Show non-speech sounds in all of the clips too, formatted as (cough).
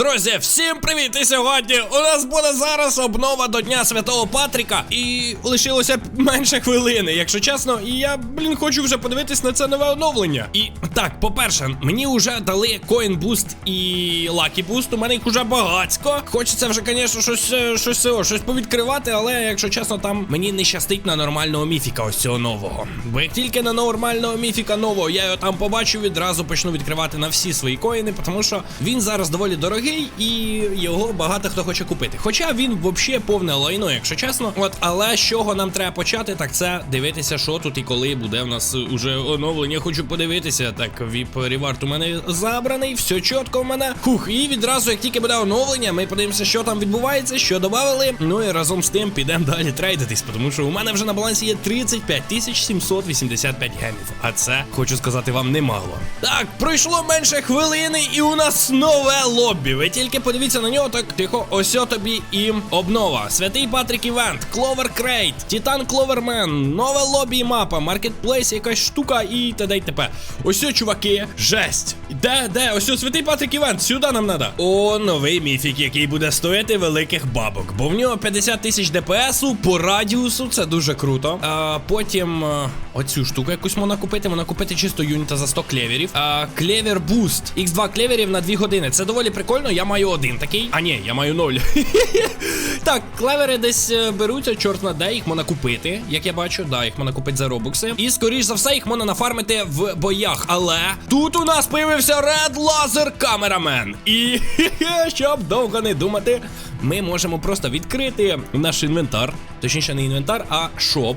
Друзі, всім привіт! І сьогодні у нас буде зараз обнова до Дня Святого Патріка. І лишилося менше хвилини, якщо чесно. І я, блін, хочу вже подивитись на це нове оновлення. І так, по-перше, мені вже дали Boost і Boost. У мене їх уже багацько. Хочеться вже, звісно, щось, е, щось, щось повідкривати, але якщо чесно, там мені не щастить на нормального міфіка ось цього нового. Бо як тільки на нормального міфіка нового я його там побачу, відразу почну відкривати на всі свої коїни, тому що він зараз доволі дорогий і його багато хто хоче купити. Хоча він взагалі повне лайно, якщо чесно. От, але з чого нам треба почати, так це дивитися, що тут і коли буде в нас уже оновлення. Хочу подивитися. Так, віп ревард у мене забраний, все чітко в мене. Хух, і відразу, як тільки буде оновлення, ми подивимося, що там відбувається, що додали. Ну і разом з тим підемо далі трейдитись, тому що у мене вже на балансі є 35 тисяч 785 гемів. А це хочу сказати вам немало. Так, пройшло менше хвилини, і у нас нове лобі. Ви тільки подивіться на нього, так тихо, ось тобі і обнова. Святий Патрік Івент, Кловер Крейт, Титан Кловермен, нове лобі і мапа, маркетплейс, якась штука і т.д. і т.п. Ось чуваки, жесть. Де, де? Ось святий Патрік Івент, сюди нам надо. О, новий міфік, який буде стоїти великих бабок. Бо в нього 50 тисяч ДПСу по радіусу, це дуже круто. А потім а, оцю штуку якусь можна купити. Можна купити чисто юніта за 100 клеверів. А, клевер буст. Х2 клеверів на 2 години. Це доволі прикольно. Я маю один такий. А ні, я маю ноль. (laughs) так, клевери десь е, беруться, чорт на де, їх можна купити, як я бачу. Да, їх можна купити за робукси. І скоріш за все, їх можна нафармити в боях. Але тут у нас появився Red Laser Cameraman. І (laughs) щоб довго не думати, ми можемо просто відкрити наш інвентар. Точніше, не інвентар, а шоп.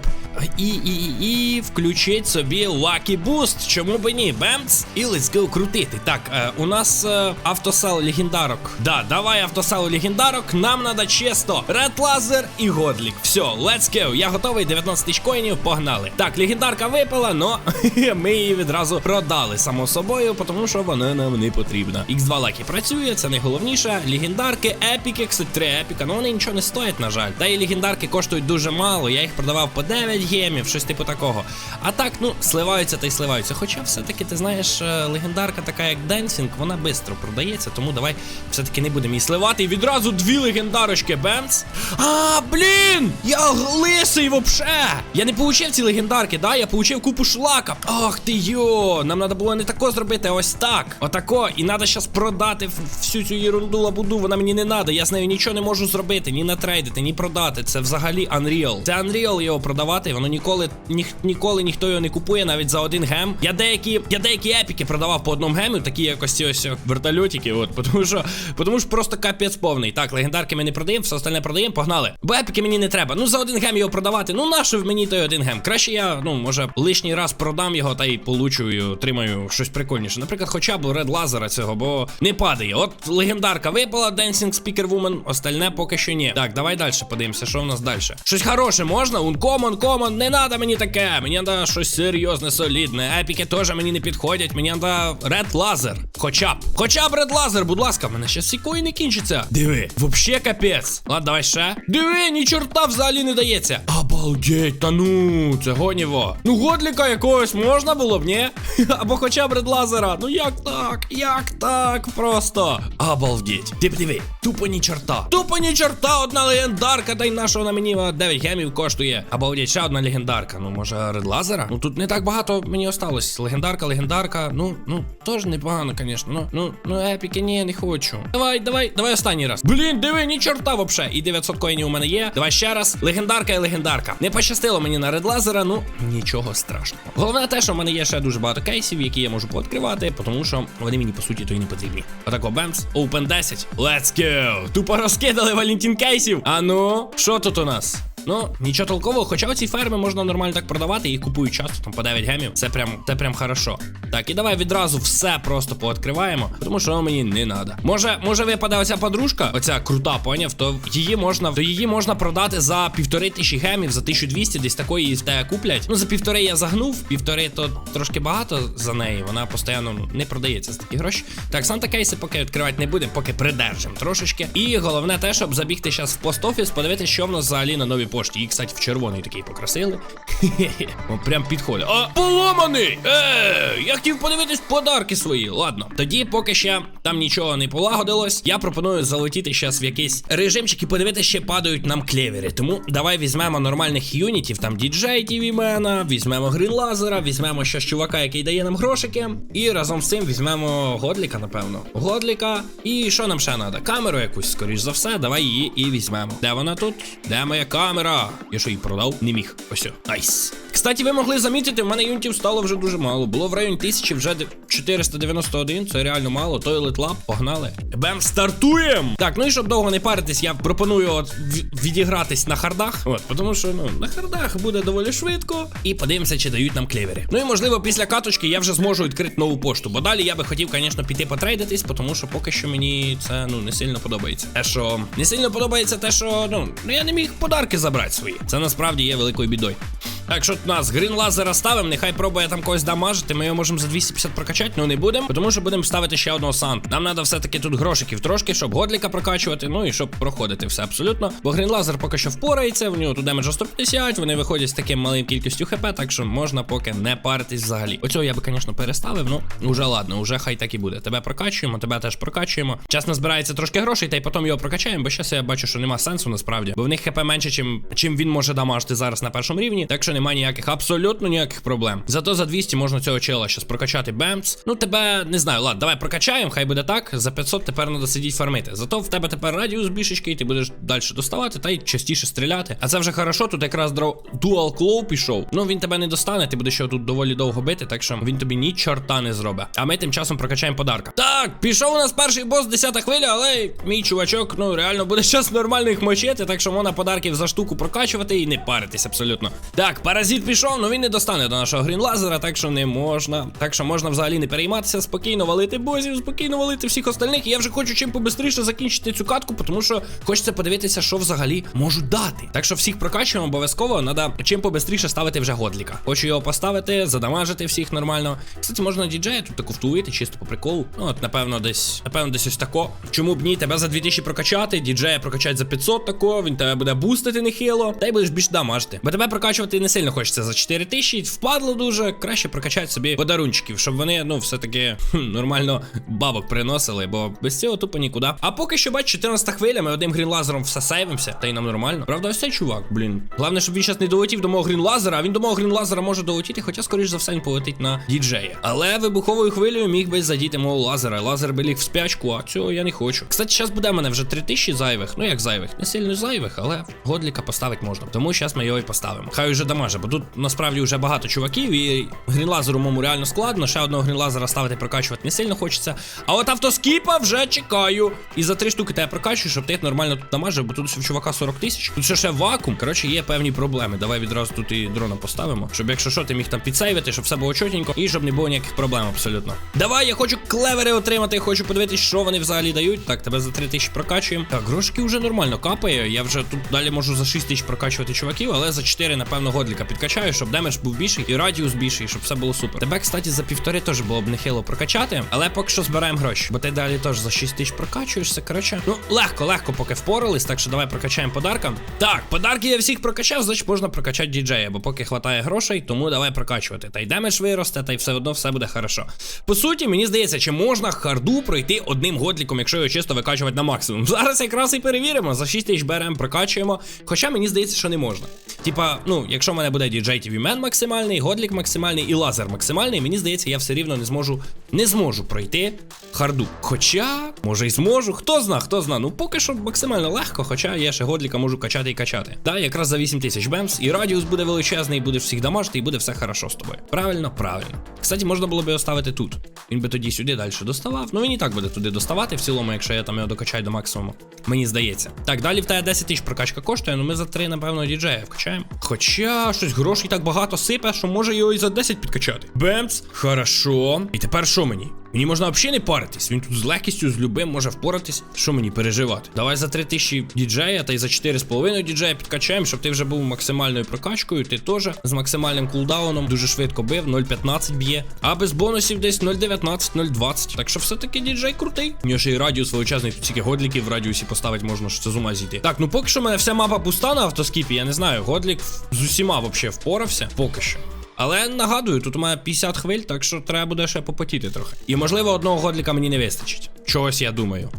І, і, і, і включить собі Lucky Boost. Чому би ні? Бемц. І let's go крутити. Так, е, у нас е, автосел легендарок. Да, давай автосел легендарок. Нам надо чисто Red Laser і Годлік. Все, let's go. Я готовий. 19 тисяч коїнів, погнали. Так, легендарка випала, но (laughs) ми її відразу продали, само собою, тому що вона нам не потрібна. X2 Lucky працює, це найголовніше. Легендарки, епіки, кстати, три епіка, ну вони нічого не стоять, на жаль. Та і легендарки коштують дуже мало. Я їх продавав по 9 гемів, щось типу такого. А так, ну, сливаються та й сливаються. Хоча все-таки, ти знаєш, е, легендарка така, як Денсінг, вона швидко продається, тому давай все-таки не будемо її сливати. І відразу дві легендарочки, Бемц. А, блін! Я лисий вообще! Я не получив ці легендарки, да? Я получив купу шлака. Ах ти йо! Нам треба було не тако зробити, а ось так. Отако. І треба зараз продати всю цю ерунду лабуду. Вона мені не треба. Я з нею нічого не можу зробити, ні натрейдити, ні продати. Це взагалі Unreal. Це Unreal його продавати. Воно ніколи ні, ніколи ніхто його не купує, навіть за один гем. Я деякі я деякі епіки продавав по одному гему, такі якось ось вертольотики. От, (laughs) тому що, тому що просто капець повний. Так, легендарки ми не продаємо, все остальне продаємо, погнали. Бо епіки мені не треба. Ну за один гем його продавати. Ну нащо в мені той один гем? Краще я, ну може, лишній раз продам його та й получу і отримаю щось прикольніше. Наприклад, хоча б Red Лазера цього, бо не падає. От легендарка випала, Dancing Speaker Woman, остальне поки що ні. Так, давай далі подивимося, що в нас далі. Щось хороше можна? Uncommon, common, не надо мені таке. Мені треба щось серйозне, солідне. Епіки теж мені не підходять. Мені треба Red Laser. Хоча б. Хоча б Red Laser, будь ласка, мене ще сікої не кінчиться. Диви, вообще капець. Ладно, давай ще. Диви, ні чорта взагалі не дається. Обалдеть, та ну, це гоніво. Ну, годліка якогось можна було б, ні? (laughs) Або хоча б Red Laser. Ну як так? Як так? Просто. Обалдеть. Ти диви, тупо ні чорта. Тупо ні чорта, одна легендарка, та й на мені 9 гемів коштує. Обалдеть, ще одна легендарка. Ну, може, Laser? Ну тут не так багато мені осталось. Легендарка, легендарка. Ну, ну, теж непогано, звісно. Ну, ну, ну, епіки, ні, не хочу. Давай, давай, давай останній раз. Блін, диви, ні чорта вообще. І 900 коїнів у мене є. Давай ще раз. Легендарка і легендарка. Не пощастило мені на Laser, ну нічого страшного. Головне те, що в мене є ще дуже багато кейсів, які я можу пооткривати, тому що вони мені по суті то і не потрібні. Отако бемс, Open 10. Let's go! Тупо розкидали Валентин кейсів. А ну, що тут у нас? Ну, нічого толкового, хоча оці ферми можна нормально так продавати, їх купують часто, там по 9 гемів. Це прям, це прям хорошо. Так, і давай відразу все просто пооткриваємо, тому що мені не треба. Може, може випаде оця подружка, оця крута, поняв, то її можна, то її можна продати за півтори тисячі гемів, за 1200, десь такої тебе куплять. Ну, за півтори я загнув, півтори то трошки багато за неї. Вона постійно ну, не продається за такі гроші. Так, Санта кейси поки відкривати не будемо, поки придержимо трошечки. І головне те, щоб забігти зараз в пост-офіс, подивитися, що в нас взагалі на новій пошті. Її, кстати, в червоний такий покрасили. Хе-хе-хе. Прям підходить. А, поломаний! Е, я хотів подивитись подарки свої. Ладно, тоді, поки ще там нічого не полагодилось, я пропоную залетіти зараз в якийсь режимчик і подивитися, ще падають нам клевери. Тому давай візьмемо нормальних юнітів, там діджей Тівімена, візьмемо грінлазера, візьмемо ще чувака, який дає нам грошики. І разом з цим візьмемо Годліка, напевно. Годліка. І що нам ще треба? Камеру якусь, скоріш за все, давай її і візьмемо. Де вона тут? Де моя камера? Я що її продав? Не міг. Ось. о. Найс. Кстати, ви могли замітити, в мене юнітів стало вже дуже мало. Було в районі 1000, вже 491, це реально мало. Toilet Lab, погнали. Бем, стартуємо! Так, ну і щоб довго не паритись, я пропоную от відігратись на хардах. От, тому що ну, на хардах буде доволі швидко. І подивимося, чи дають нам клевери. Ну і можливо, після каточки я вже зможу відкрити нову пошту. Бо далі я би хотів, звісно, піти потрейдитись, тому що поки що мені це ну не сильно подобається. Те, що не сильно подобається те, що ну я не міг подарки забрати свої. Це насправді є великою бідою. Так, що нас грін лазера ставимо, нехай пробує там когось дамажити. Ми його можемо за 250 прокачати, але не будемо, тому що будемо ставити ще одного сант. Нам треба все-таки тут грошиків трошки, щоб годліка прокачувати, ну і щоб проходити все абсолютно. Бо грін лазер поки що впорається, в нього тут демеджа 150, вони виходять з таким малим кількістю хп, так що можна поки не паритись взагалі. Оцього я би, звісно, переставив, ну уже ладно, уже хай так і буде. Тебе прокачуємо, тебе теж прокачуємо. Час назбирається трошки грошей, та й потім його прокачаємо, бо зараз я бачу, що нема сенсу насправді, бо в них хп менше, чим, чим він може дамажити зараз на першому рівні. Так що немає ніяких абсолютно ніяких проблем. Зато за 200 можна цього чела щас прокачати бемц. Ну тебе не знаю, ладно, давай прокачаємо, хай буде так. За 500 тепер треба сидіти фармити. Зато в тебе тепер радіус більшечки, і ти будеш далі доставати та й частіше стріляти. А це вже хорошо, тут якраз дуал клоу пішов. Ну він тебе не достане, ти будеш його тут доволі довго бити, так що він тобі ні чорта не зробить. А ми тим часом прокачаємо подарка. Так, пішов у нас перший бос, 10 хвиля, але мій чувачок, ну реально буде час нормально їх мочити, так що можна подарків за штуку прокачувати і не паритись абсолютно. Так, паразит пішов, ну він не достане до нашого грінлазера, так що не можна. Так що можна взагалі не перейматися, спокійно валити бозів, спокійно валити всіх остальних. І я вже хочу чим побистріше закінчити цю катку, тому що хочеться подивитися, що взагалі можуть дати. Так що всіх прокачуємо обов'язково, треба чим побистріше ставити вже годліка. Хочу його поставити, задамажити всіх нормально. Кстати, можна діджея тут таку втулити, чисто по приколу. Ну, от, напевно, десь, напевно, десь ось тако. Чому б ні? Тебе за 2000 прокачати, діджея прокачати за 500 тако, він тебе буде бустити нехило, та й будеш більш дамажити. Бо тебе прокачувати не сильно хочеться за 4000, впадло дуже, краще прокачати собі подарунчиків, щоб вони, ну, все-таки нормально бабок приносили, бо без цього тупо нікуди. А поки що, бач, 14 хвиля, ми одним грінлазером все сейвимося, та й нам нормально. Правда, ось цей чувак, блін. Головне, щоб він зараз не долетів до мого грінлазера, а він до мого грінлазера може долетіти, хоча, скоріш за все, він полетить на діджея. Але вибуховою хвилею міг би задіти мого лазера. Лазер би ліг в спячку, а цього я не хочу. Кстати, зараз буде мене вже 3000 зайвих. Ну як зайвих, не сильно зайвих, але годліка поставити можна. Тому зараз ми його і поставимо. Хай уже дамаже, бо тут насправді вже багато чуваків, і грінлазеру мому реально складно. Ще одного грінлазера ставити прокачувати не сильно хочеться. А от автоскіпа вже чекаю. І за три штуки тебе прокачую, щоб ти їх нормально тут дамажив, бо тут у чувака 40 тисяч. Тут ще ще вакуум. Коротше, є певні проблеми. Давай відразу тут і дрона поставимо. Щоб якщо що, ти міг там підсейвити, щоб все було чотенько і щоб не було ніяких проблем абсолютно. Давай, я хочу клевери отримати, хочу подивитись, що вони взагалі дають. Так, тебе за 3 тисячі прокачуємо. Так, грошки вже нормально капає. Я вже тут далі можу за 6 тисяч прокачувати чуваків, але за 4, напевно, годліка підкачаю, щоб демедж був більший і радіус більший, щоб все було супер. Тебе, кстати, за півтори теж було б нехило прокачати, але поки що збираємо гроші, бо ти далі теж за 6 тисяч прокачуєшся. Коротше, ну легко, легко, поки впорались, так що давай прокачаємо подарка. Так, подарки я всіх прокачав, значить можна прокачати діджея, бо поки хватає грошей, тому давай прокачувати. Та й демедж виросте, та й все одно все буде хорошо. По суті, мені здається, чи можна харду пройти одним годліком, якщо його чисто викачувати на максимум. (laughs) Зараз якраз і перевіримо. За 6 тисяч беремо, прокачуємо. Хоча мені здається, що не можна. Типа, ну, якщо в мене буде DJ TV Man максимальний, годлік максимальний і лазер максимальний, мені здається, я все рівно не зможу не зможу пройти харду. Хоча, може й зможу. Хто зна, хто зна. Ну поки що максимально легко, хоча я ще годліка можу качати і качати. Да, якраз за 8 тисяч бемс, і радіус буде величезний, будеш всіх дамажити, і буде все хорошо з тобою. Правильно, правильно. Кстати, можна було би оставити тут. Він би тоді сюди далі доставав. Ну він і так буде туди доставати в цілому, якщо я там його докачаю до максимуму. Мені здається. Так, далі в тебе 10 тисяч прокачка коштує, ну ми за 3, напевно, діджея вкачаємо. Хоча щось грошей так багато сипе, що може його і за 10 підкачати. Бемц, хорошо. І тепер що мені? Мені можна взагалі не паритись. Він тут з легкістю, з любим може впоратись. Що мені переживати? Давай за 3000 діджея та й за 4,5 діджея підкачаємо, щоб ти вже був максимальною прокачкою. Ти теж з максимальним кулдауном дуже швидко бив, 0,15 б'є. А без бонусів десь 0,19, 0,20. Так що все-таки діджей крутий. У нього ще й радіус величезний, тут тільки годліків в радіусі поставити можна, що це з ума зійти. Так, ну поки що в мене вся мапа пуста на автоскіпі, я не знаю. Годлік з усіма взагалі впорався. Поки що. Але нагадую, тут мене 50 хвиль, так що треба буде ще попотіти трохи. І можливо, одного годліка мені не вистачить. Чогось я думаю.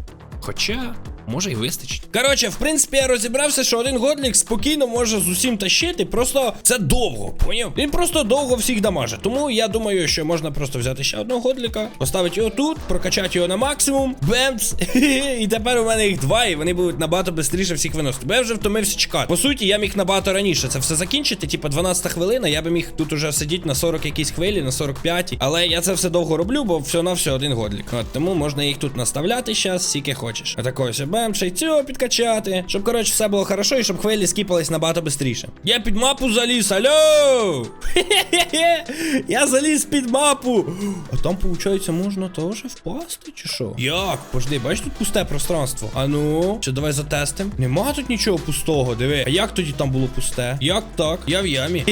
Хоча. Може й вистачить. Коротше, в принципі, я розібрався, що один годлік спокійно може з усім тащити. Просто це довго, поняв? Він просто довго всіх дамаже. Тому я думаю, що можна просто взяти ще одного годліка, поставити його тут, прокачати його на максимум. Бемц. (laughs) І тепер у мене їх два, і вони будуть набагато швидше всіх виносити. Бо я вже втомився чекати. По суті, я міг набагато раніше це все закінчити. Типа 12 хвилина, я би міг тут уже сидіти на 40 якісь хвилі, на 45. Але я це все довго роблю, бо все на все один годлік. От тому можна їх тут наставляти зараз, скільки хочеш. Отакої ось бем, ще й цього підкачати. Щоб, коротше, все було хорошо і щоб хвилі скіпались набагато швидше. Я під мапу заліз, алло! Я заліз під мапу. А там, виходить, можна теж впасти, чи що? Як? Пожди, бачиш, тут пусте пространство. А ну, що давай затестим. Нема тут нічого пустого, диви. А як тоді там було пусте? Як так? Я в ямі.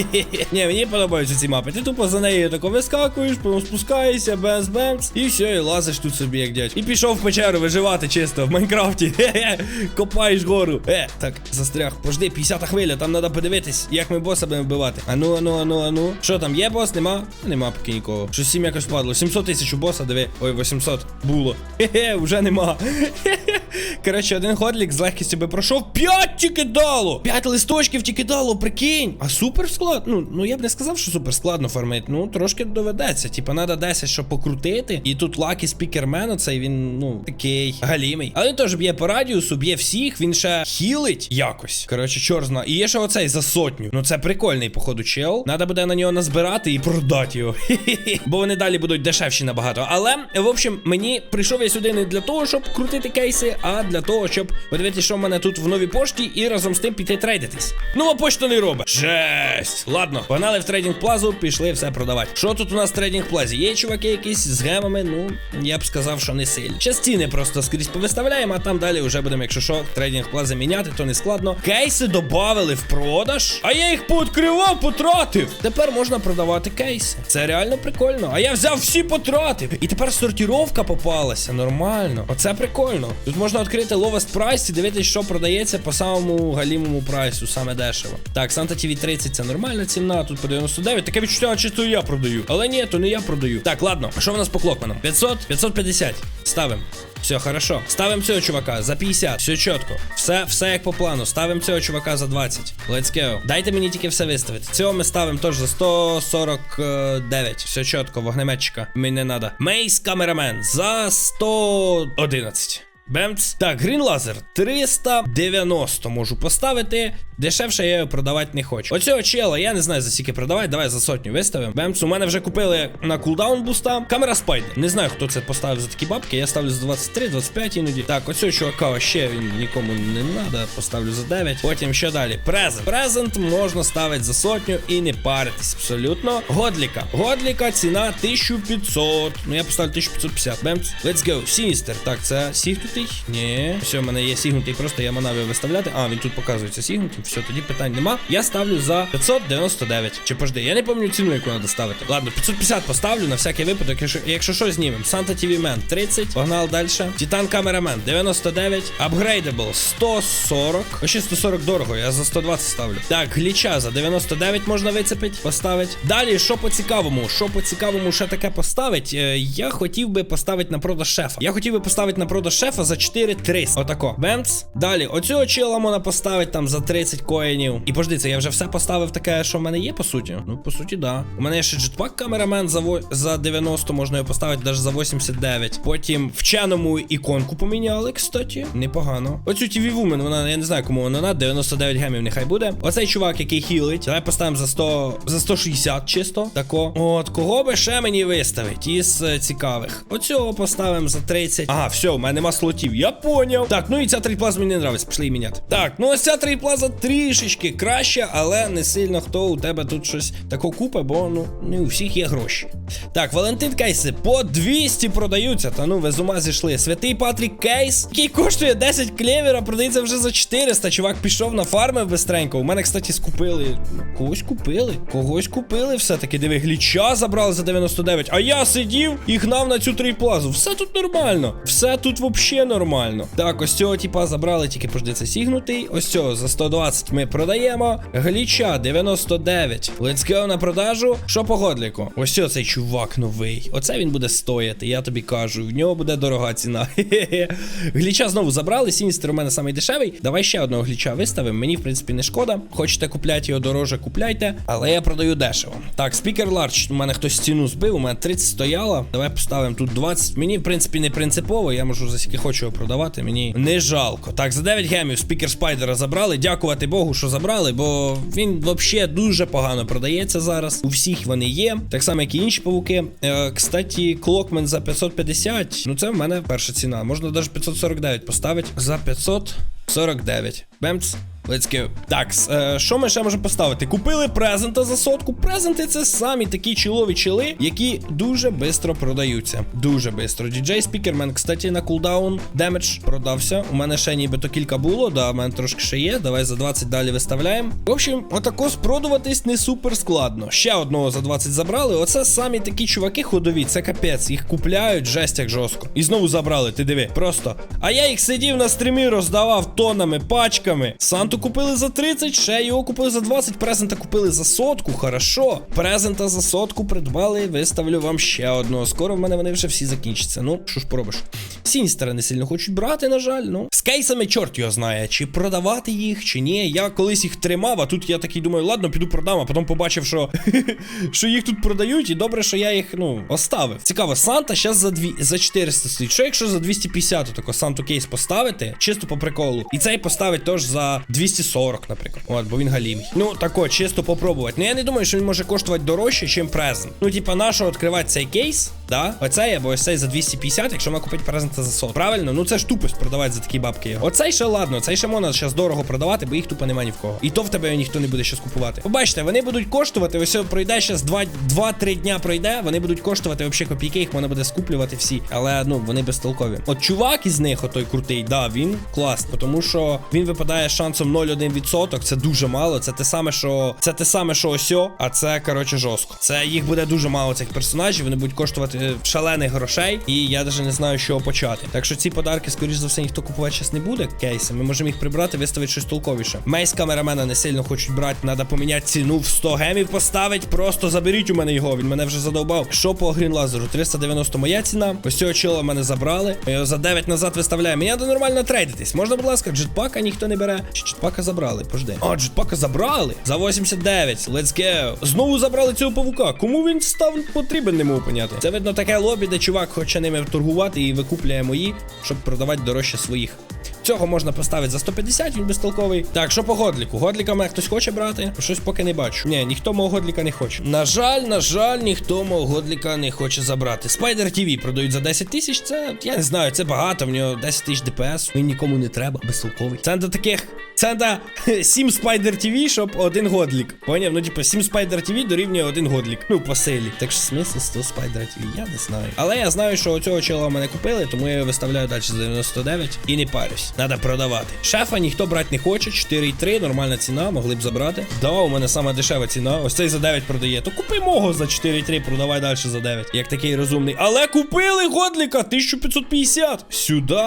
Ні, мені подобаються ці мапи. Ти тупо за нею тако вискакуєш, потім спускаєшся, бемс і все, і лазиш тут собі, як дядь. І пішов в печеру виживати чисто в Майнкрафті. (laughs) Хе-хе. Копаєш гору. Е, так, застряг. Пожди, 50 хвиля, там треба подивитись, як ми боса будемо вбивати. Ану, ану, ану, ану. Що там, є бос? Нема? Нема поки нікого. Щось сім якось падло. 700 тисяч у боса, диви. Ой, 800 було. Хе-хе, вже нема. Хе-хе. Коротше, один ходлік з легкістю би пройшов. 5 тільки дало! 5 листочків тільки дало, прикинь. А супер склад. Ну, ну я б не сказав, що супер складно фармити. Ну, трошки доведеться. Типа, треба 10, щоб покрутити. І тут лакі спікермен, оцей він, ну, такий галімий. Але теж б'є по радіусу, б'є всіх, він ще хілить якось. Коротше, чор зна. І є ще оцей за сотню. Ну це прикольний, походу, чел. Надо буде на нього назбирати і продати його. (laughs) Бо вони далі будуть дешевші набагато. Але, в общем, мені прийшов я сюди не для того, щоб крутити кейси, а для того, щоб подивитися, що в мене тут в новій пошті, і разом з тим піти трейдитись. Ну, а почта не робить. Жесть. Ладно, погнали в трейдинг плазу, пішли все продавати. Що тут у нас в трейдинг плазі? Є чуваки якісь з гемами, ну, я б сказав, що не сильно. Ще ціни просто скрізь повиставляємо, а там далі вже будемо, якщо що, трейдинг плази міняти, то не складно. Кейси додавали в продаж, а я їх пооткривав, потратив. Тепер можна продавати кейси. Це реально прикольно. А я взяв всі потратив. І тепер сортіровка попалася. Нормально. Оце прикольно. Тут можна відкрити lowest price і дивитися, що продається по самому галімому прайсу, саме дешево. Так, Santa TV 30 це нормальна ціна. Тут по 99. Таке відчуття, чи то я продаю. Але ні, то не я продаю. Так, ладно. Що в нас по клокманам? 500, 550. Ставим. Все, хорошо. Ставим цього чувака за 50. Все чітко. Все, все як по плану. Ставим цього чувака за 20. Let's go. Дайте мені тільки все виставити. Цього ми ставимо теж за 149. Все чітко, вогнеметчика. Мені не надо. Мейс камерамен за 111. Бемц. Так, Green Laser 390 можу поставити. Дешевше я його продавати не хочу. Оцього чела, я не знаю за скільки продавати. Давай за сотню виставимо. Бемц, у мене вже купили на кулдаун буста. Камера спайдер. Не знаю, хто це поставив за такі бабки. Я ставлю за 23, 25 іноді. Так, оцього чувака ще він нікому не треба. Поставлю за 9. Потім що далі? Презент. Презент можна ставити за сотню і не паритись. Абсолютно. Годліка. Годліка ціна 1500. Ну я поставлю 1550. Бемц. Let's go. Сіністер. Так, це сігнутий? Ні. Все, в мене є сігнутий, просто я манав його виставляти. А, він тут показується сігнутим. Все, тоді питань нема. Я ставлю за 599. Чи пожди, я не пам'ятаю ціну, яку треба ставити. Ладно, 550 поставлю на всякий випадок, якщо, якщо що знімемо. Санта TV Man 30. Погнали далі. Титан Камерамен 99. Upgradable 140. Ще 140 дорого, я за 120 ставлю. Так, гліча за 99 можна вицепити, поставити. Далі, що по цікавому? Що по цікавому ще таке поставить? Е, я хотів би поставити на продаж шефа. Я хотів би поставити на продаж шефа за 4300. Отако. Бемц. Далі, оцього чела можна поставити там за 30 коїнів. І пожди, це я вже все поставив таке, що в мене є, по суті. Ну, по суті, да. У мене ще джетпак камерамен за, во... за 90, можна його поставити навіть за 89. Потім вченому іконку поміняли, кстати. Непогано. Оцю TV Woman, вона, я не знаю, кому вона надо, 99 гемів нехай буде. Оцей чувак, який хілить. Давай поставимо за 100, за 160 чисто. Тако. От, кого би ще мені виставить із е, цікавих. Оцього поставимо за 30. Ага, все, у мене нема слотів. Я поняв. Так, ну і ця трейплаза мені не нравиться. Пішли міняти. Так, ну ось ця трейплаза трішечки краще, але не сильно хто у тебе тут щось тако купе, бо ну не у всіх є гроші. Так, Валентин кейси по 200 продаються. Та ну ви з ума зійшли. Святий Патрік кейс, який коштує 10 клевера, продається вже за 400. Чувак пішов на фарми бистренько. У мене, кстати, скупили. Когось купили. Когось купили все-таки. Диви, гліча забрали за 99. А я сидів і гнав на цю трейплазу. Все тут нормально. Все тут взагалі нормально. Так, ось цього типа забрали, тільки пожди, це сігнутий. Ось цього за 120 ми продаємо. Гліча 99. Let's на продажу. Що по годліку? Ось цей чувак новий. Оце він буде стояти, я тобі кажу. В нього буде дорога ціна. (laughs) Гліча знову забрали. Сіністер у мене самий дешевий. Давай ще одного гліча виставимо. Мені, в принципі, не шкода. Хочете купляти його дороже, купляйте. Але я продаю дешево. Так, спікер ларч. У мене хтось ціну збив. У мене 30 стояло. Давай поставимо тут 20. Мені, в принципі, не принципово. Я можу за скільки хочу його продавати. Мені не жалко. Так, за 9 гемів спікер спайдера забрали. Дякувати Богу, що забрали, бо він взагалі дуже погано продається зараз. У всіх вони є. Так само, як і інші павуки. Е, кстати, Клокмен за 550. Ну, це в мене перша ціна. Можна навіть 549 поставити. За 549. Бемц. Let's go. Так, е, що ми ще можемо поставити? Купили презента за сотку. Презенти це самі такі чолові чили, які дуже швидко продаються. Дуже швидко. DJ Спікермен, кстати, на кулдаун демедж продався. У мене ще нібито кілька було, да, у мене трошки ще є. Давай за 20 далі виставляємо. В общем, отако спродуватись не супер складно. Ще одного за 20 забрали. Оце самі такі чуваки ходові, це капець. Їх купляють жесть як жорстко. І знову забрали, ти диви. Просто. А я їх сидів на стрімі, роздавав тонами, пачками. Санту купили за 30, ще його купили за 20, презента купили за сотку. Хорошо. Презента за сотку придбали. Виставлю вам ще одного. Скоро в мене вони вже всі закінчаться. Ну, що ж поробиш? Сіністери не сильно хочуть брати, на жаль. Ну. Кейсами чорт його знає, чи продавати їх, чи ні. Я колись їх тримав, а тут я такий думаю, ладно, піду продам, а потім побачив, що, (laughs) що їх тут продають, і добре, що я їх, ну, оставив. Цікаво, Санта зараз за дві, за 400 стоїть. Що якщо за 250 тако Санту кейс поставити, чисто по приколу, і цей поставить теж за 240, наприклад. От, бо він галімий. Ну, тако, чисто попробувати. Ну я не думаю, що він може коштувати дорожче, ніж презент. Ну, типа, нащо відкривати цей кейс? Да? Оцей або ось цей за 250, якщо ми купити презента за 100. Правильно? Ну це ж тупость продавати за такі бабки. Його. Оцей ще ладно, цей ще можна зараз дорого продавати, бо їх тупо немає ні в кого. І то в тебе ніхто не буде щас купувати. Побачите, вони будуть коштувати, ось пройде зараз 2-3 дня пройде, вони будуть коштувати взагалі копійки, їх можна буде скуплювати всі. Але ну вони безтолкові. От чувак із них, отой крутий, да, він класний, тому що він випадає шансом 0,1%. Це дуже мало. Це те саме, що це те саме, що осьо, а це коротше жорстко. Це їх буде дуже мало цих персонажів. Вони будуть коштувати е, шалених грошей, і я навіть не знаю, чого почати. Так що ці подарки, скоріш за все, ніхто купувати зараз не буде. Кейси. Ми можемо їх прибрати, виставити щось толковіше. Мейс камерамена не сильно хочуть брати. Треба поміняти ціну в 100 гемів поставити. Просто заберіть у мене його. Він мене вже задовбав. Що по грінлазеру? 390 моя ціна. Ось цього чола мене забрали. Ми його за 9 назад виставляємо. Мені треба нормально трейдитись. Можна, будь ласка, джетпака ніхто не бере. Чи джетпака забрали? Пожди. А, джетпака забрали. За 89. Let's go. Знову забрали цього павука. Кому він став потрібен, не можу поняти. Це видно таке лобі, де чувак хоче ними торгувати і викупляє мої, щоб продавати дорожче своїх. Цього можна поставити за 150, він безтолковий. Так, що по годліку? Годліка мене хтось хоче брати? Щось поки не бачу. Ні, ніхто мого годліка не хоче. На жаль, на жаль, ніхто мого годліка не хоче забрати. Spider TV продають за 10 тисяч. Це я не знаю, це багато. В нього 10 тисяч ДПС. Він нікому не треба, безтолковий. Це до таких. Це до (laughs) 7 Spider TV, щоб один годлік. Поняв? Ну, типу, 7 Spider TV дорівнює один годлік. Ну, по силі. Так що смисл 100 Spider TV, я не знаю. Але я знаю, що оцього чола мене купили, тому я його виставляю далі за 99 і не парюсь. Надо продавати. Шефа ніхто брати не хоче. 4,3, нормальна ціна, могли б забрати. Да, у мене сама дешева ціна. Ось цей за 9 продає. То купи мого за 4,3, продавай далі за 9. Як такий розумний. Але купили годліка 1550. Сюди.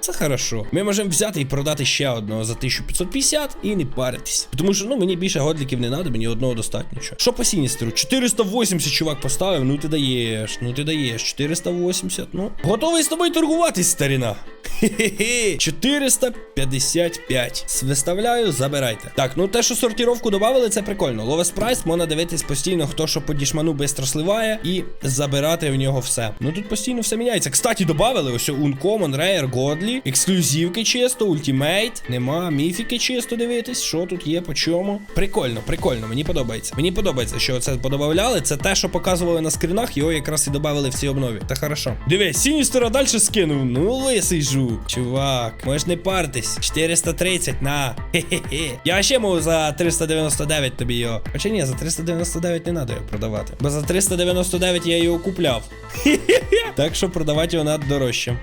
Це хорошо. Ми можемо взяти і продати ще одного за 1550 і не паритись. Тому що ну мені більше годліків не треба, мені одного достатньо. Що по Сіністеру? 480 чувак поставив. Ну ти даєш, ну ти даєш. 480. Ну. Готовий з тобою торгуватись, старіна. (laughs) Хе-хе-хе. 455. Виставляю, забирайте. Так, ну те, що сортіровку додали, це прикольно. Ловес прайс, можна дивитись постійно, хто що по дішману швидко сливає, і забирати в нього все. Ну тут постійно все міняється. Кстати, додали ось Uncommon, Rare, Godly, ексклюзивки чисто, ультимейт. Нема, міфіки чисто дивитись, що тут є, по чому. Прикольно, прикольно, мені подобається. Мені подобається, що це подобавляли. Це те, що показували на скринах, його якраз і додали в цій обнові. Та хорошо. Дивись, Сіністера далі скинув. Ну, лисий жук. Жук. Чувак, можеш не партись. 430, на. Хе-хе-хе. Я ще можу за 399 тобі його. Хоча ні, за 399 не треба його продавати. Бо за 399 я його купляв. Хе-хе-хе. Так що продавати його надо дорожче.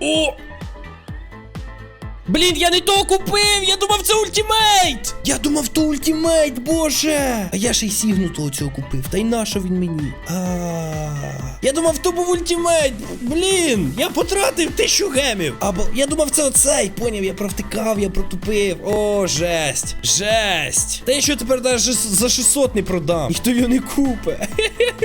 О! Блін, я не то купив! Я думав, це ультимейт! Я думав, то ультимейт, боже! А я ще й сігнутого цього купив. Та й нащо він мені? А. Я думав, то був ультимейт! Блін! Я потратив тисячу гемів! Або я думав, це оцей, поняв, я провтикав, я протупив. О, жесть! Жесть! Та я що тепер навіть за 600 не продам? Ніхто його не купить.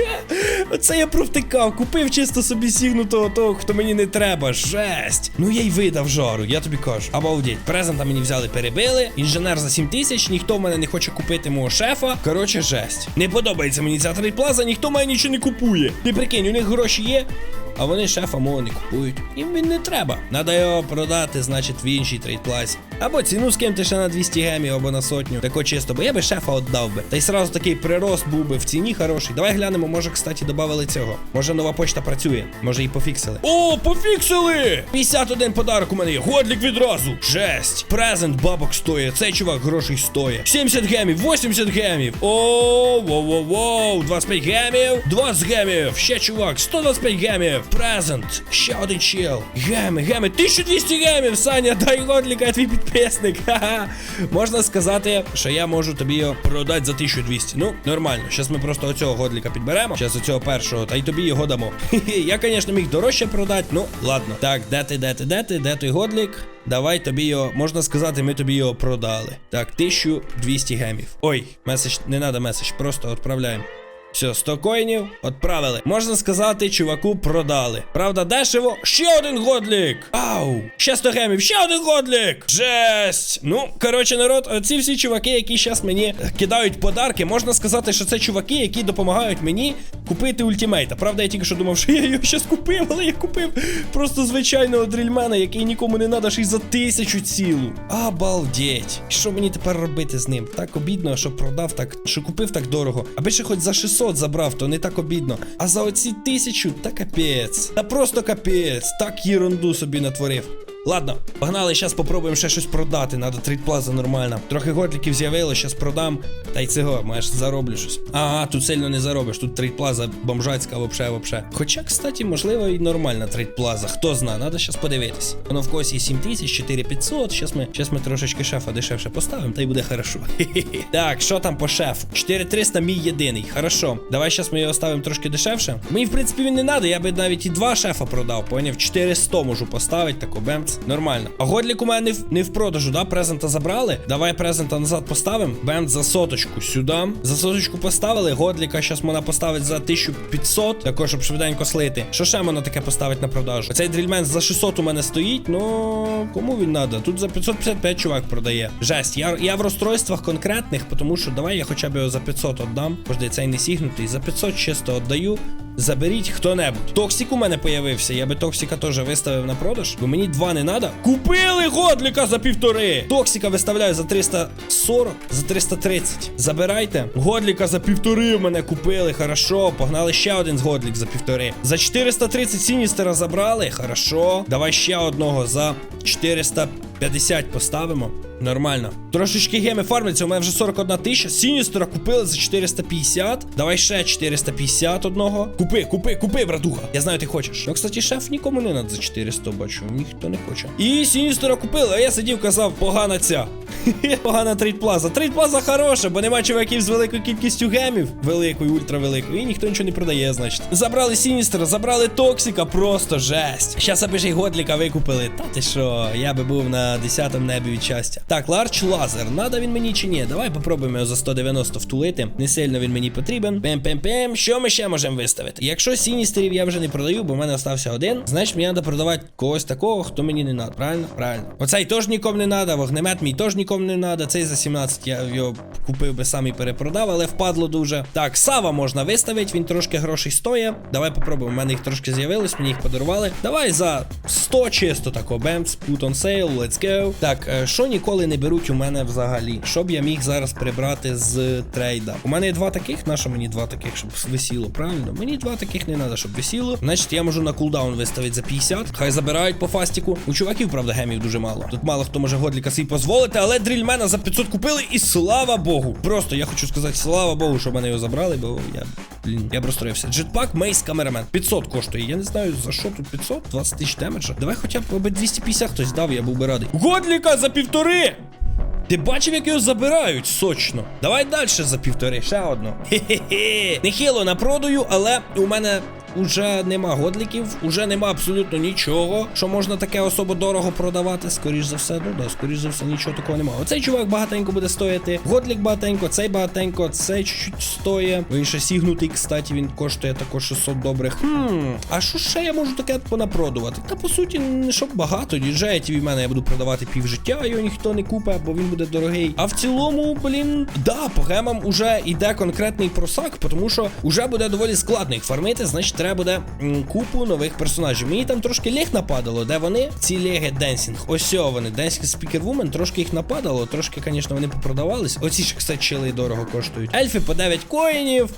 (laughs) Оце я провтикав, купив чисто собі сігнутого того, хто мені не треба. Жесть! Ну я й видав жару, я тобі кажу. Обалдеть, презента мені взяли, перебили. Інженер за 7 тисяч, ніхто в мене не хоче купити мого шефа. Коротше, жесть. Не подобається мені ця трейдплаза, ніхто мене нічого не купує. Ти прикинь, у них гроші є. А вони шефа мого не купують. Їм він не треба. Надо його продати, значить, в іншій трейдплазі. Або ціну скинути ще на 200 гемів, або на сотню. Тако чисто, бо я би шефа віддав би. Та й сразу такий прирост був би в ціні хороший. Давай глянемо, може, кстати, додали цього. Може, нова почта працює, може і пофіксили. О, пофіксили! 51 подарок у мене є. Годлік відразу. Жесть. Презент бабок стоїть. Цей чувак грошей стоїть. 70 гемів, 80 гемів. О, воу-воу-воу. 25 гемів. 20 гемів. Ще чувак, 125 гемів. Презент. Ще один чел. Геми, геми. 1200 гемів. Саня, дай годліка, я твій підписник. (laughs) Ха-ха. Можна сказати, що я можу тобі його продати за 1200. Ну, нормально. Зараз ми просто оцього годліка підберемо. Зараз оцього першого, та й тобі його дамо. (laughs) Я, звісно, міг дорожче продати. Ну, ладно. Так, де ти, де ти, де ти, де той годлік? Давай тобі його, можна сказати, ми тобі його продали. Так, 1200 гемів. Ой, меседж, не треба меседж, просто відправляємо. Все, 100 коїнів відправили. Можна сказати, чуваку продали. Правда, дешево. Ще один годлік. Ау! Ще 100 гемів, ще один годлік. Жесть. Ну, коротше, народ, оці всі чуваки, які зараз мені кидають подарки, можна сказати, що це чуваки, які допомагають мені купити ультимейта. Правда, я тільки що думав, що я його щас купив, але я купив просто звичайного дрільмена, який нікому не треба, ще й за тисячу цілу. Обалдеть. Що мені тепер робити з ним? Так обідно, що продав так, що купив так дорого. Аби ще хоч за 600 забрав, то не так обідно. А за оці тисячу, та капець. Та просто капець. Так єрунду собі натворив. Ладно, погнали, зараз попробуємо ще щось продати. Надо трейдплаза нормально. Трохи готліків з'явилось, зараз продам. Та й цього, маєш зароблю щось. Ага, тут сильно не заробиш. Тут трейдплаза бомжацька, вообще, вообще. Хоча, кстати, можливо, і нормальна трейдплаза. Хто знає, надо зараз подивитись. Воно в є 7000, 4500. Щас ми, щас ми трошечки шефа дешевше поставимо, та й буде хорошо. Хе-хе-хе. Так, що там по шефу? 4300 мій єдиний. Хорошо. Давай зараз ми його ставимо трошки дешевше. Мені, в принципі, він не треба. Я би навіть і два шефа продав. Поняв? 400 можу поставити, тако бемц. Нормально. А годлік у мене не в, продажу, да? Презента забрали. Давай презента назад поставимо. Бемц за соточку сюди. За соточку поставили. Годліка зараз можна поставити за 1500. Також, щоб швиденько слити. Що ще можна таке поставити на продажу? Оцей дрільмен за 600 у мене стоїть. Ну кому він треба? Тут за 555 чувак продає. Жесть, я, я в розстройствах конкретних, тому що давай я хоча б його за 500 віддам. Пожди, цей не сігнутий. За 500 чисто віддаю. Заберіть хто-небудь. Токсик у мене появився. Я би Токсика теж виставив на продаж, бо мені два не треба. Купили годліка за півтори. Токсика виставляю за 340, за 330. Забирайте. Годліка за півтори в мене купили. Хорошо. Погнали ще один з годлік за півтори. За 430 Сіністера забрали. Хорошо. Давай ще одного за 450 поставимо. Нормально. Трошечки геми фармляться, у мене вже 41 тисяча. Сіністера купили за 450. Давай ще 450 одного. Купи, купи, купи, братуха. Я знаю, ти хочеш. Ну, кстати, шеф нікому не надо за 400, бачу. Ніхто не хоче. І Сіністера купили, а я сидів, казав, погана ця. Погана трейдплаза. Трейдплаза хороша, бо нема чуваків з великою кількістю гемів. Великою, ультравеликою. І ніхто нічого не продає, значить. Забрали Сіністера, забрали Токсика, просто жесть. Щас аби ж й Годліка викупили. Та ти що, я би був на 10 небі від щастя. Так, Ларч Лазер, надо він мені чи ні? Давай попробуємо його за 190 втулити. Не сильно він мені потрібен. Пем-пем-пем. Що ми ще можемо виставити? Якщо сіністерів я вже не продаю, бо в мене остався один, значить мені треба продавати когось такого, хто мені не надо. Правильно? Правильно. Оцей теж нікому не надо, вогнемет мій теж нікому не надо. Цей за 17 я його купив би сам і перепродав, але впадло дуже. Так, Сава можна виставити, він трошки грошей стоїть. Давай попробуємо. У мене їх трошки з'явилось, мені їх подарували. Давай за 100 чисто тако. Бемс, put on sale, let's go. Так, е, що ніколи ніколи не беруть у мене взагалі. Що б я міг зараз прибрати з трейда? У мене є два таких, на що мені два таких, щоб висіло, правильно? Мені два таких не треба, щоб висіло. Значить, я можу на кулдаун виставити за 50. Хай забирають по фастіку. У чуваків, правда, гемів дуже мало. Тут мало хто може годліка собі дозволити, але дрільмена за 500 купили і слава Богу. Просто я хочу сказати, слава Богу, що мене його забрали, бо я. Блін, я розстроївся. Джетпак Мейс камерамен. 500 коштує. Я не знаю за що тут 500, 20 тисяч демеджа. Давай хоча б аби 250 хтось дав, я був би радий. Годліка за півтори! Ти бачив, як його забирають сочно. Давай далі за півтори, ще одно. Хе-хе-хе. Нехило напродаю, але у мене уже нема годліків, уже нема абсолютно нічого, що можна таке особо дорого продавати. Скоріш за все, ну да, скоріш за все, нічого такого немає. Оцей чувак багатенько буде стояти. Годлік багатенько, цей багатенько, цей чуть-чуть стоїть. Він ще сігнутий, кстати, він коштує також 600 добрих. Хм, а що ще я можу таке понапродувати? Та по суті, не щоб багато. Діджеїтів від мене я буду продавати півжиття, його ніхто не купить, бо він буде дорогий. А в цілому, блін, да, по гемам уже йде конкретний просак, тому що вже буде доволі складно їх фармити, значить треба буде купу нових персонажів. Мені там трошки лег нападало, де вони? Ці леги Денсінг. Ось вони. Денсінг Speaker Woman, трошки їх нападало, трошки, звісно, вони попродавались. Оці ж, кстати, чили дорого коштують. Ельфи по 9 коїнів,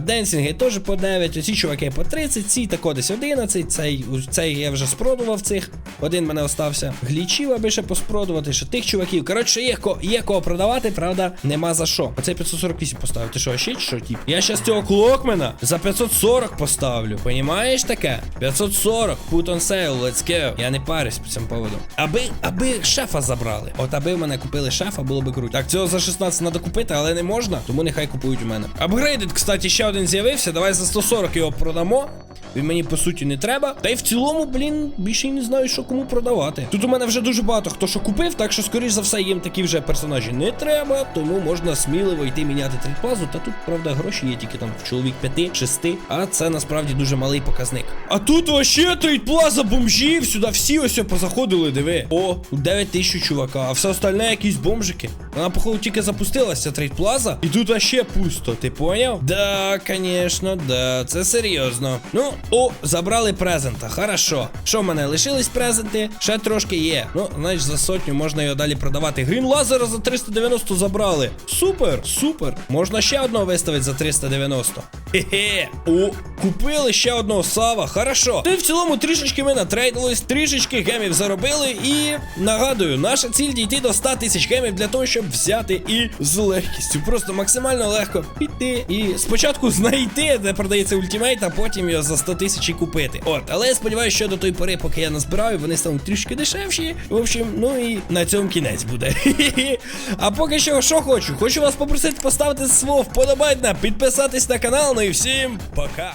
денсінги теж по 9, оці чуваки по 30, ці тако десь 11, цей, цей я вже спродував цих. Один мене остався. Глічів, аби ще поспродувати, ще тих чуваків. Коротше, є, ко, є кого продавати, правда, нема за що. Оцей 548 поставив. Ти що, ще що, тіп? Я щас цього клокмена за 540 поставлю. Понімаєш таке? 540, put on sale, let's go. Я не парюсь по цьому поводу. Аби, аби шефа забрали. От аби в мене купили шефа, було би круто. Так, цього за 16 треба купити, але не можна, тому нехай купують у мене. Апгрейдед, кстати, ще один з'явився. Давай за 140 його продамо. Він мені по суті не треба. Та й в цілому, блін, більше й не знаю, що кому продавати. Тут у мене вже дуже багато хто що купив, так що, скоріш за все, їм такі вже персонажі не треба, тому можна сміливо йти міняти трейдплазу. Та тут, правда, гроші є тільки там в чоловік 5-6, а це насправді дуже малий показник. А тут вообще трейдплаза бомжів, сюди всі ось позаходили, диви. О, 9 тисяч чувака, а все остальне якісь бомжики. Вона, походу, тільки запустилася трейдплаза, і тут вообще пусто, ти поняв? Да, конечно, да, це серйозно. Ну, о, забрали презента. Хорошо. Що в мене? Лишились презенти? Ще трошки є. Ну, знаєш, за сотню можна його далі продавати. Грін лазера за 390 забрали. Супер, супер. Можна ще одного виставити за 390. Хе-хе. О, купили ще одного сава. Хорошо. То в цілому трішечки ми натрейдились, трішечки гемів заробили. І нагадую, наша ціль дійти до 100 тисяч гемів для того, щоб взяти і з легкістю. Просто максимально легко піти і спочатку знайти, де продається ультимейт, а потім його за 100 тисяч купити. От, але я сподіваюся, що до той пори, поки я назбираю, вони стануть трішки дешевші. В общем, ну і на цьому кінець буде. (laughs) А поки що, що хочу? Хочу вас попросити поставити свого вподобайна, підписатись на канал, ну і всім пока.